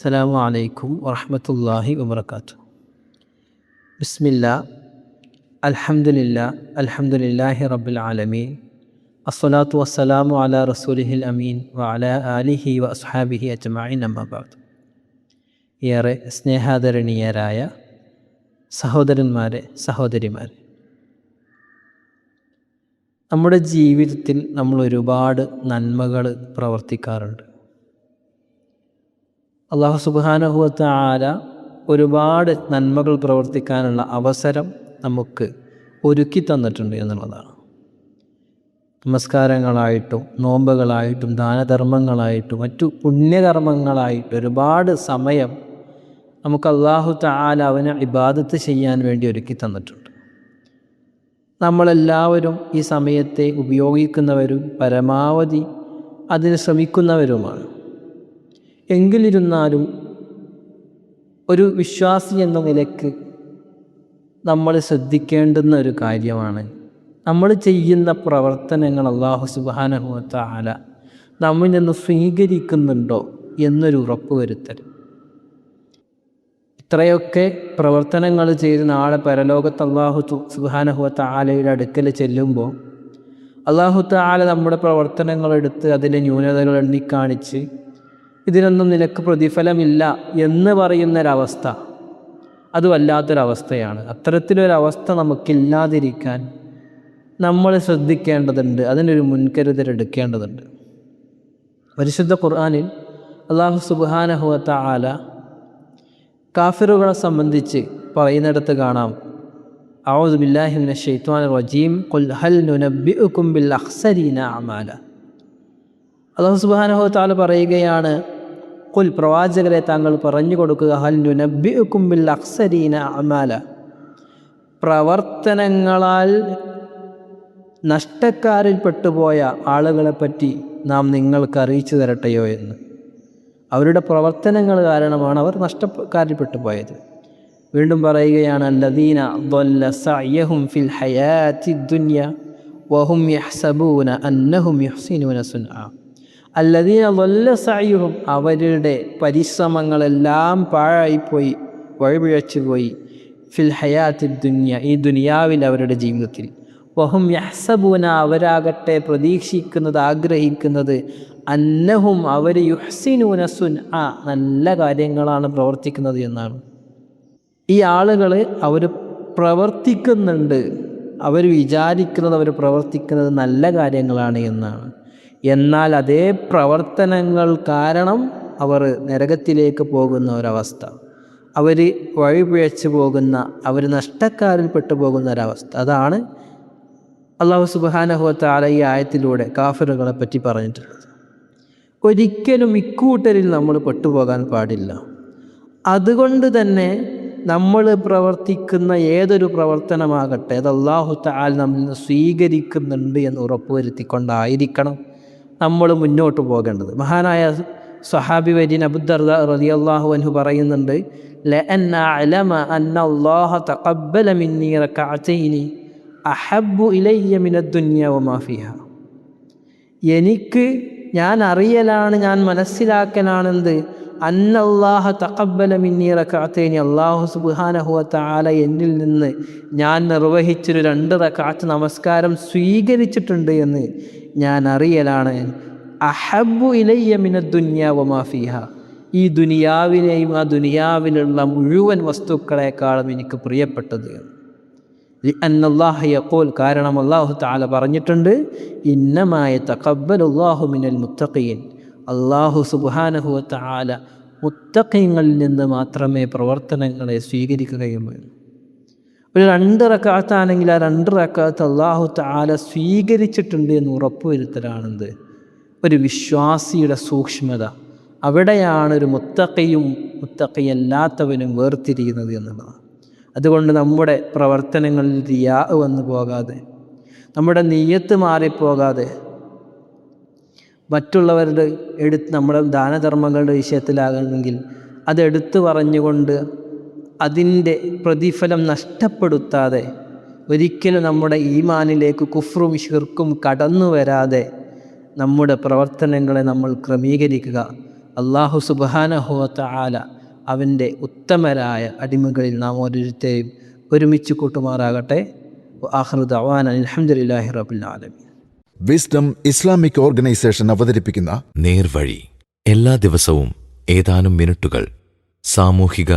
അസ്സലാമു അലൈക്കും വറഹമത്തല്ലാഹി വബർക്കാത്തു ബിസ്മില്ല അൽഹംദുലില്ലാ അൽഹംദുലില്ലാഹി റബ്ബിൽ ആലമീൻ. അസ്സലാത്തു വസ്സലാമു അലാ റസൂലിഹിൽ അമീൻ വ അലാ ആലിഹി വ അസ്ഹാബിഹി അജ്മഈൻ അമ്മബാദ് ഏറെ സ്നേഹാദരണീയരായ സഹോദരന്മാരെ സഹോദരിമാരെ നമ്മുടെ ജീവിതത്തിൽ നമ്മൾ ഒരുപാട് നന്മകൾ പ്രവർത്തിക്കാറുണ്ട്. അള്ളാഹു സുബാനഹുവത്ത ആല ഒരുപാട് നന്മകൾ പ്രവർത്തിക്കാനുള്ള അവസരം നമുക്ക് ഒരുക്കി തന്നിട്ടുണ്ട് എന്നുള്ളതാണ്. നമസ്കാരങ്ങളായിട്ടും നോമ്പുകളായിട്ടും ദാനധർമ്മങ്ങളായിട്ടും മറ്റു പുണ്യകർമ്മങ്ങളായിട്ടും ഒരുപാട് സമയം നമുക്ക് അള്ളാഹു താല അവന് ഇബാദത്ത് ചെയ്യാൻ വേണ്ടി ഒരുക്കി തന്നിട്ടുണ്ട്. നമ്മളെല്ലാവരും ഈ സമയത്തെ ഉപയോഗിക്കുന്നവരും പരമാവധി അതിന് ശ്രമിക്കുന്നവരുമാണ്. എങ്കിലിരുന്നാലും ഒരു വിശ്വാസി എന്ന നിലയ്ക്ക് നമ്മൾ ശ്രദ്ധിക്കേണ്ടുന്ന ഒരു കാര്യമാണ്. നമ്മൾ ചെയ്യുന്ന പ്രവർത്തനങ്ങൾ അള്ളാഹു സുബാനഹുവത്ത ആല നമ്മിൽ നിന്ന് സ്വീകരിക്കുന്നുണ്ടോ എന്നൊരു ഉറപ്പ് വരുത്തൽ. ഇത്രയൊക്കെ പ്രവർത്തനങ്ങൾ ചെയ്ത് നാളെ പരലോകത്ത് അള്ളാഹു സുബാനഹുവത്ത ആലയുടെ അടുക്കൽ ചെല്ലുമ്പോൾ അള്ളാഹു താല നമ്മുടെ പ്രവർത്തനങ്ങളെടുത്ത് അതിലെ ന്യൂനതകൾ എണ്ണിക്കാണിച്ച് ഇതിനൊന്നും നിനക്ക് പ്രതിഫലമില്ല എന്ന് പറയുന്നൊരവസ്ഥ. അത് വല്ലാത്തൊരവസ്ഥയാണ് അത്തരത്തിലൊരവസ്ഥ നമുക്കില്ലാതിരിക്കാൻ നമ്മൾ ശ്രദ്ധിക്കേണ്ടതുണ്ട്. അതിനൊരു മുൻകരുതൽ എടുക്കേണ്ടതുണ്ട്. പരിശുദ്ധ ഖുർആാനിൽ അള്ളാഹു സുബാനഹുവത്ത ആല കാഫിറുകളെ സംബന്ധിച്ച് പറയുന്നിടത്ത് കാണാം. ബില്ലാഹിമിന ഷെയ്ത്വാൻ റജീം. കൊൽ ഹൽ നുനബിഉക്കും ബിൽ അഹ്സരീന അമാല. അള്ളാഹു സുബാനഹുവത്ത ആല പറയുകയാണ് കുൽ പ്രവാചകരെ താങ്കൾ പറഞ്ഞു കൊടുക്കുക ഹൽ നുനബിക്കുമ്പിൽ അക്സരീന അമാല. പ്രവർത്തനങ്ങളാൽ നഷ്ടക്കാരിൽ പെട്ടുപോയ ആളുകളെപ്പറ്റി നാം നിങ്ങൾക്ക് അറിയിച്ചു തരട്ടെയോ എന്ന്. അവരുടെ പ്രവർത്തനങ്ങൾ കാരണമാണ് അവർ നഷ്ടക്കാരിൽ പെട്ടുപോയത് വീണ്ടും പറയുകയാണ് അല്ലദീന സയ്യഹും ഫിൽ ഹയാത്തി ദുന്യ വഹും യഹ്സബൂന അന്നഹും യഹ്സിനൂന ആ അല്ലതീനല്ല സായുഹും അവരുടെ പരിശ്രമങ്ങളെല്ലാം പാഴായിപ്പോയി വഴിപിഴച്ചു പോയി. ഫിൽ ഹയാത്തിൽ ദുനിയ ഈ ദുനിയാവിൽ അവരുടെ ജീവിതത്തിൽ. വഹും യഹ്സബൂന അവരാകട്ടെ പ്രതീക്ഷിക്കുന്നത് ആഗ്രഹിക്കുന്നത് അന്നഹും അവർ യുഹ്സിനൂന സുൻ ആ നല്ല കാര്യങ്ങളാണ് പ്രവർത്തിക്കുന്നത് എന്നാണ്. ഈ ആളുകൾ അവർ പ്രവർത്തിക്കുന്നുണ്ട്. അവർ വിചാരിക്കുന്നത് അവർ പ്രവർത്തിക്കുന്നത് നല്ല കാര്യങ്ങളാണ് എന്നാണ്. എന്നാൽ അതേ പ്രവർത്തനങ്ങൾ കാരണം അവർ നരകത്തിലേക്ക് പോകുന്ന ഒരവസ്ഥ. അവർ വഴിപിഴച്ചു പോകുന്ന അവർ നഷ്ടക്കാരിൽപ്പെട്ടു പോകുന്ന ഒരവസ്ഥ. അതാണ് അള്ളാഹു സുബാനഹുത്താല ഈ ആയത്തിലൂടെ കാഫിറുകളെ പറ്റി പറഞ്ഞിട്ടുള്ളത്. ഒരിക്കലും ഇക്കൂട്ടരിൽ നമ്മൾ പെട്ടുപോകാൻ പാടില്ല. അതുകൊണ്ട് തന്നെ നമ്മൾ പ്രവർത്തിക്കുന്ന ഏതൊരു പ്രവർത്തനമാകട്ടെ അത് അള്ളാഹു താൽ നമ്മൾ സ്വീകരിക്കുന്നുണ്ട് എന്ന് ഉറപ്പുവരുത്തിക്കൊണ്ടായിരിക്കണം. നമ്മൾ മുന്നോട്ട് പോകേണ്ടത്. മഹാനായ സഹാബി വരീൻ അബുദർദ റതി അള്ളാഹു അൻഹു പറയുന്നുണ്ട് എനിക്ക് ഞാൻ അറിയലാണ് ഞാൻ മനസ്സിലാക്കലാണെന്ത്? അന്നല്ലാഹ തക്കബല മിന്നീറക്കാത്തേനി അള്ളാഹു സുബാനഹുവ താല എന്നിൽ നിന്ന് ഞാൻ നിർവഹിച്ചൊരു രണ്ട് റക്കാത്ത് നമസ്കാരം സ്വീകരിച്ചിട്ടുണ്ട് എന്ന്. ഞാൻ അറിയലാണ് അഹബു ഇലയ്യ മിന ദുന്യാവ മാഫിഹ ഈ ദുനിയാവിനെയും ആ ദുനിയാവിലുള്ള മുഴുവൻ വസ്തുക്കളെക്കാളും എനിക്ക് പ്രിയപ്പെട്ടത്. അന്നല്ലാഹയക്കോൽ കാരണം അള്ളാഹു താല പറഞ്ഞിട്ടുണ്ട് ഇന്നമായ തക്കബലുല്ലാഹു മിനൽ മുത്തഖീൻ. അള്ളാഹു സുബാനഹുവ താല മുത്തഖീങ്ങളിൽ നിന്ന് മാത്രമേ പ്രവർത്തനങ്ങളെ സ്വീകരിക്കുകയുള്ളൂ. ഒരു രണ്ട് റക്കാത്താണെങ്കിൽ ആ രണ്ട് റക്കാത്ത് അള്ളാഹു താല സ്വീകരിച്ചിട്ടുണ്ട് എന്ന് ഉറപ്പുവരുത്തലാണെന്ത് ഒരു വിശ്വാസിയുടെ സൂക്ഷ്മത. അവിടെയാണ് ഒരു മുത്തക്കയും മുത്തക്കയല്ലാത്തവനും വേർതിരിയുന്നത് എന്നുള്ളതാണ് അതുകൊണ്ട് നമ്മുടെ പ്രവർത്തനങ്ങളിൽ റിയാ വന്നു പോകാതെ നമ്മുടെ നീയത്ത് മാറിപ്പോകാതെ മറ്റുള്ളവരുടെ എടുത്ത് നമ്മുടെ ദാനധർമ്മങ്ങളുടെ വിഷയത്തിലാകണമെങ്കിൽ അതെടുത്തു പറഞ്ഞുകൊണ്ട് അതിന്റെ പ്രതിഫലം നഷ്ടപ്പെടുത്താതെ ഒരിക്കലും നമ്മുടെ ഈമാനിലേക്ക് കുഫ്രും ഷിർക്കും കടന്നു വരാതെ നമ്മുടെ പ്രവർത്തനങ്ങളെ നമ്മൾ ക്രമീകരിക്കുക. അള്ളാഹു സുബാനഹുവത്ത ആല അവന്റെ ഉത്തമരായ അടിമകളിൽ നാം ഓരോരുത്തരെയും ഒരുമിച്ച് കൂട്ടുമാറാകട്ടെ. വിസ്ഡം ഇസ്ലാമിക് ഓർഗനൈസേഷൻ അവതരിപ്പിക്കുന്ന നേർവഴി. എല്ലാ ദിവസവും ഏതാനും മിനിറ്റുകൾ സാമൂഹിക